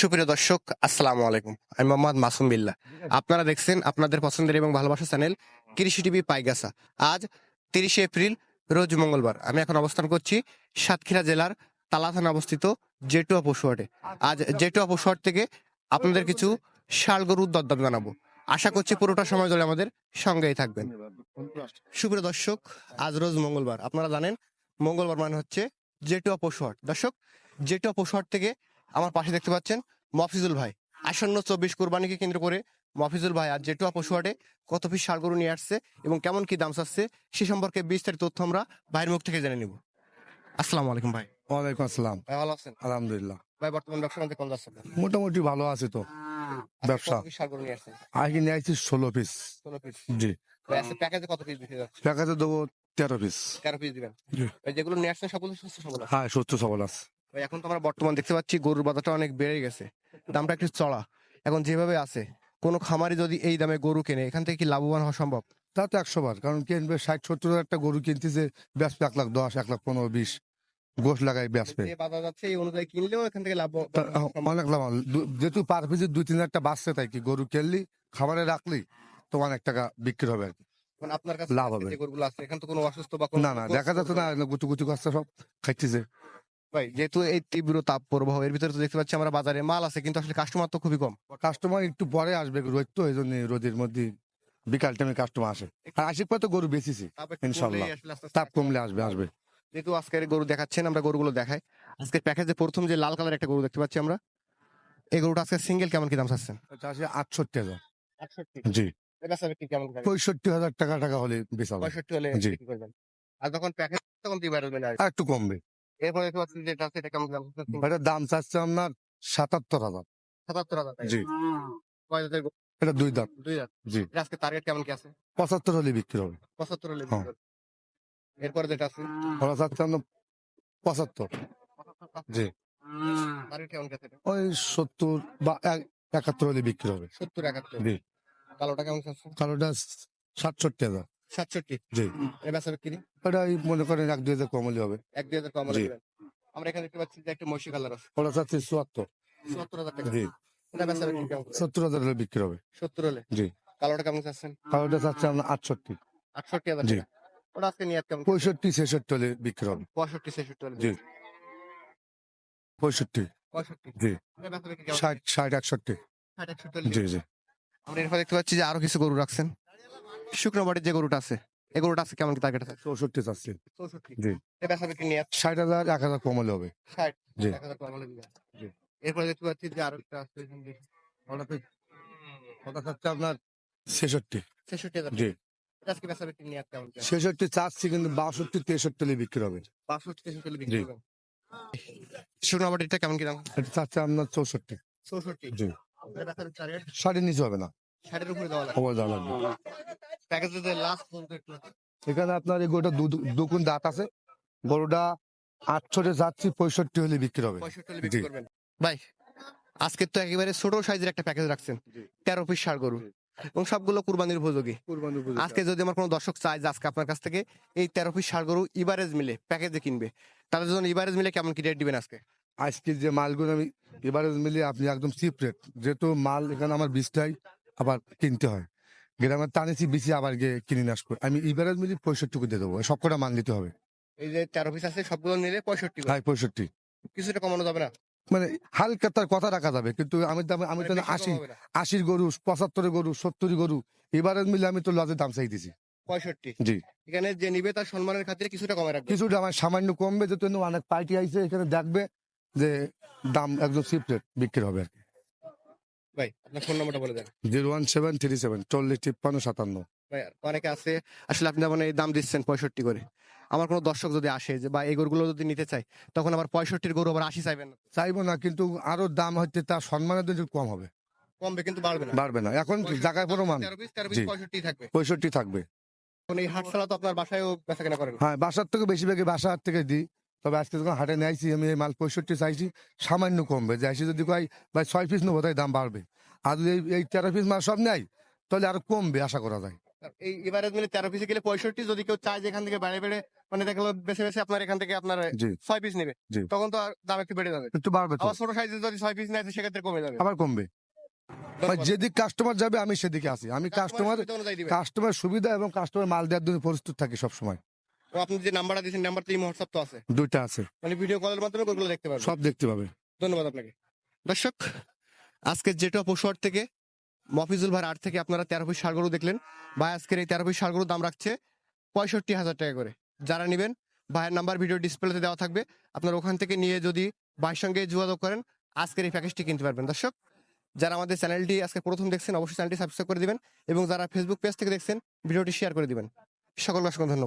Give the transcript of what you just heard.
সুপ্রিয় দর্শক, আসসালামু আলাইকুম। আমি মোহাম্মদ মাসুম বিল্লাহ। আপনারা দেখছেন আপনাদের পছন্দের এবং ভালোবাসা চ্যানেল কৃষি টিভি পাইগাসা আজ তিরিশে এপ্রিল, রোজ মঙ্গলবার। আমি এখন অবস্থান করছি সাতক্ষীরা জেলার তালা থানা অবস্থিত জেটুয়া পশুহাটে আজ জেটুয়া পশুহাট থেকে আপনাদের কিছু শাল গরুর দরদাম জানাব। আশা করছি পুরোটা সময় ধরে আমাদের সঙ্গেই থাকবেন। সুপ্রিয় দর্শক, আজ রোজ মঙ্গলবার। আপনারা জানেন, মঙ্গলবার মানে হচ্ছে জেটুয়া পশুহাট দর্শক, জেটুয়া পশুহাট থেকে আমার পাশে দেখতে পাচ্ছেন মফিজুল ভাই। আসন্ন চব্বিশ কোরবানিকে কেন্দ্র করে মফিজুল ভাই আর জেটুয়া পশুহাটে কত পিস ষাড় গরু নিয়ে আসছে এবং কেমন কি দাম চাচ্ছে সে সম্পর্কে বিস্তারিত তথ্য আমরা ভাইয়ের মুখ থেকে জেনে নিব। আসসালামু আলাইকুম ভাই। ওয়ালাইকুম আসসালাম। ভাই ভালো আছেন? আলহামদুলিল্লাহ। ভাই বর্তমান ব্যবসা বাণিজ্য কেমন যাচ্ছে মোটামুটি ভালো আছে তো। ব্যবসা। কত পিস নিয়ে আসছেন? আগে নিয়ে আসছি ষোলো পিস ষোলো পিস জি। প্যাকেজে কত পিস যাচ্ছে প্যাকেজে দেবো তেরো পিস তেরো পিস দিবেন। যেগুলো নিয়ে আসছেন সবগুলো সুস্থ সবল হ্যাঁ সুস্থ সবল আছে। এখন তো আমরা বর্তমান দেখতে পাচ্ছি গরুর বাজারটা অনেক বেড়ে গেছে। দামটা একটু চড়া। এখন যেভাবে আছে কোন খামারি যদি এই দামে গরু কেনে এখান থেকে কি লাভবান হওয়া সম্ভব? তা তো একশো বার কারণ কিনবে ষাট সত্তর হাজার একটা গরু কিনতেছে বেচবে এক লাখ দশ এক লাখ পনেরো বিশ। গোশ লাগাই বাজার যাচ্ছে এই অনুযায়ী কিনলেও এখান থেকে লাভ অনেক লাভ। যেহেতু পার পিছু দুই তিন হাজার টাকা বাঁচছে তাই কি? গরু কিনলি খাবারে রাখলি তো অনেক টাকা বিক্রি হবে আর কি। আপনার কাছে লাভ হবে। গরুগুলো আছে এখান তো কোনো অসুস্থ বা না না দেখা যাচ্ছে না গুতু গুতু করছে সব খাইতেছে। ভাই যেহেতু এই তীব্র তাপ প্রবাহ এর ভিতরে তো দেখতে পাচ্ছি আমরা বাজারে মাল আছে কিন্তু আসলে কাস্টমার তো খুবই কম। কাস্টমার একটু পরে আসবে রোদ তো এই জন্য রোদের মধ্যে বিকাল টাইমে কাস্টমার আসে। আর আশিক পর তো গরু বেশিছি ইনশাল্লাহ। তাপ কমলে আসবে আসবে। যেহেতু আজকের গরু দেখাচ্ছেন আমরা গরুগুলো দেখাই। আজকের প্যাকেজে প্রথম যে লাল কালার একটা গরু দেখতে পাচ্ছি আমরা এই গরুটা আজকে সিঙ্গেল কেমন কি দাম চাচ্ছেন? আটষট্টি হাজার। জি। কেমন পঁয়ষট্টি হাজার টাকা টাকা হলে বেচাবে পঁয়ষট্টি হলে জি। আর যখন প্যাকেজ তখন একটু কমবে। এরপরে দেখতে আছে এটা কেমন দাম? দাম চাচ্ছে আপনার সাতাত্তর হাজার। সাতাত্তর হাজার জি। কয় জাতের এটা দুই দাম দুই হাজার জি। আজকে টার্গেট কেমন কি আছে? পঁচাত্তর হলে বিক্রি হবে। পঁচাত্তর হলে। বিক্রি। এরপরে যেটা আছে? ওরা চাচ্ছে আপনার পঁচাত্তর। জি। টার্গেট কেমন কি আছে ওই সত্তর বা একাত্তর হলে বিক্রি হবে। সত্তর একাত্তর। জি। কালোটা কেমন আছে কালোটা সাতষট্টি হাজার। সাতষট্টি। জি। এর বেচা বিক্রি? এটা এই মনে করেন এক দুই হাজার কম হলে হবে। এক দুই হাজার কম হলে আমরা এখানে দেখতে পাচ্ছি যে একটা মহিষী কালার আছে। ওরা চাচ্ছে চুয়াত্তর। সত্তর হাজার টাকা। জি। এটা বেচা বিক্রি সত্তর হাজার হলে বিক্রি হবে। সত্তর হলে? জি। কালোটা কেমন চাচ্ছেন? কালোটা চাচ্ছে আপনার আটষট্টি। আটষট্টি হাজার জি। ওটা আজকে নিয়ে কেমন? পঁয়ষট্টি ছেষট্টি হলে বিক্রি হবে। পঁয়ষট্টি ছেষট্টি হলে জি। পঁয়ষট্টি। পঁয়ষট্টি। জি। এটা ষাট ষাট একষট্টি। ষাট একষট্টি জি জি। আমরা এরপর দেখতে পাচ্ছি যে আরও কিছু গরু রাখছেন। শুকনো বাড়ির যে গরুটা আছে এই গরুটা আছে কেমন কি টার্গেট আছে চৌষট্টি চাচ্ছি চৌষট্টি জি। এটা বেচা বিক্রি নিয়ে ষাট হাজার এক হাজার হবে ষাট জি। এক হাজার। জি। এরপরে দেখতে পাচ্ছি যে আরও একটা আছে এখান থেকে। ওটা চাচ্ছে আপনার ছেষট্টি ছেষট্টি হাজার জি এটা আজকে বেচা বিক্রি নিয়ে কেমন কি? ছেষট্টি চাচ্ছি কিন্তু বাষট্টি তেষট্টি বিক্রি হবে বাষট্টি তেষট্টি হলে বিক্রি জি। করবেন। কেমন কি দাম এটা চাচ্ছে আপনার চৌষট্টি চৌষট্টি জি ষাটের নিচে হবে না ষাটের উপরে দেওয়া লাগে দেওয়া লাগবে। প্যাকেজে লাস্ট পর্যন্ত একটু এখানে আপনার এই গরুটা দু- দুকুন দাঁত আছে। গরুটা আটশোটে যাচ্ছি পঁয়ষট্টি হলে বিক্রি হবে। বিক্রি করবেন। ভাই আজকে তো একেবারে ছোট সাইজের একটা প্যাকেজ রাখছেন। তেরো পিস ষাড় গরু। এবং সবগুলো কুরবানির উপযোগী। আজকে যদি আমার কোনো দর্শক চায় যে আজকে আপনার কাছ থেকে এই তেরো পিস সার গরু ইবারেজ মিলে প্যাকেজে কিনবে তাদের জন্য ইবারেজ মিলে কেমন কি রেট দিবেন আজকে? আজকে যে মালগুলো আমি এবারে মিলে আপনি একদম চিপ রেট যেহেতু মাল এখানে আমার বীজটাই আবার কিনতে হয়। গ্রামের টানেছি বেশি আবার গিয়ে কিনে নিয়ে আসব। আমি এবারে মিলি পঁয়ষট্টি করে দিয়ে দেবো সব কটা মান দিতে হবে। এই যে তেরো পিস আছে সবগুলো নিলে পঁয়ষট্টি করে। হ্যাঁ পঁয়ষট্টি। কিছুটা কমানো যাবে না? মানে হালকা তার কথা রাখা যাবে কিন্তু আমি তো আমি তো মানে আশি। আশির গরু পঁচাত্তরের গরু সত্তরের গরু এবারে মিলে আমি তো লজের দাম চাই দিছি। পঁয়ষট্টি? জি। এখানে যে নিবে তার সম্মানের খাতিরে কিছুটা কমে রাখবে। কিছুটা আমার সামান্য কমবে যেহেতু অনেক পার্টি আইছে এখানে দেখবে যে দাম একদম চিপ বিক্রি হবে আর কি। ভাই আপনার ফোন নাম্বারটা বলে দেন। Zero one seven three seven চল্লিশ তিপ্পান্ন সাতান্ন। ভাই অনেকে আছে আসলে আপনি যেমন এই দাম দিচ্ছেন পঁয়ষট্টি করে। আমার কোনো দর্শক যদি আসে যে বা এই গরুগুলো যদি নিতে চায় তখন আবার পঁয়ষট্টির গরু আবার আশি চাইবেন না চাইব না কিন্তু আরও দাম হচ্ছে তার সম্মানের কম হবে। কমবে কিন্তু বাড়বে না। বাড়বে না। এখন জায়গায় প্রমাণ। পঁয়ষট্টি থাকবে। পঁয়ষট্টি থাকবে। এখন এই হাট ছাড়া তো আপনার বাসায়ও বেচা কেনা করেন। হ্যাঁ বাসার থেকে বেশিরভাগই বাসা হাট থেকে দিই। তবে আজকে যখন হাটে নিয়েছি আমি এই মাল পঁয়ষট্টি চাইছি সামান্য কমবে। যাইছি যদি কয় ভাই ছয় পিস নেব তাই দাম বাড়বে। আর যদি এই- তেরো পিস মাল সব নেয় তাহলে আরও কমবে আশা করা যায়। এই মিলে তেরো পিসে গেলে পঁয়ষট্টি যদি কেউ চায় যে এখান থেকে বেড়ে বেড়ে মানে বেছে আপনার এখান থেকে আপনার ছয় পিস নেবে। তখন তো আর দাম একটু বেড়ে যাবে। একটু বাড়বে আবার ছোট সাইজে যদি ছয় পিস নেয় সেক্ষেত্রে কমে যাবে। আবার কমবে। যেদিক কাস্টমার যাবে আমি সেদিকে আসি আমি কাস্টমার কাস্টমার সুবিধা এবং কাস্টমার মাল দেওয়ার জন্য প্রস্তুত থাকি সবসময়। তো আপনি যে নাম্বারটা দিয়েছেন নাম্বার তো হোয়াটসঅ্যাপ তো আছে। দুইটা আছে। মানে ভিডিও কলের মাধ্যমে ওগুলো দেখতে পারবেন। সব দেখতে পাবে। ধন্যবাদ আপনাকে। দর্শক আজকের যেটা পশুহাট থেকে মফিজুল ভাই আট থেকে আপনারা তেরো পিস সারগরু দেখলেন। ভাই আজকের এই তেরো পিস সারগরুর দাম রাখছে পঁয়ষট্টি হাজার টাকা করে। যারা নেবেন ভাইয়ের নাম্বার ভিডিও ডিসপ্লেতে দেওয়া থাকবে। আপনারা ওখান থেকে নিয়ে যদি ভাইয়ের সঙ্গে যোগাযোগ করেন আজকের এই প্যাকেজটি কিনতে পারবেন। দর্শক যারা আমাদের চ্যানেলটি আজকে প্রথম দেখছেন অবশ্যই চ্যানেলটি সাবস্ক্রাইব করে দিবেন এবং যারা ফেসবুক পেজ থেকে দেখছেন ভিডিওটি শেয়ার করে দিবেন। সকল অসংখ্য ধন্যবাদ।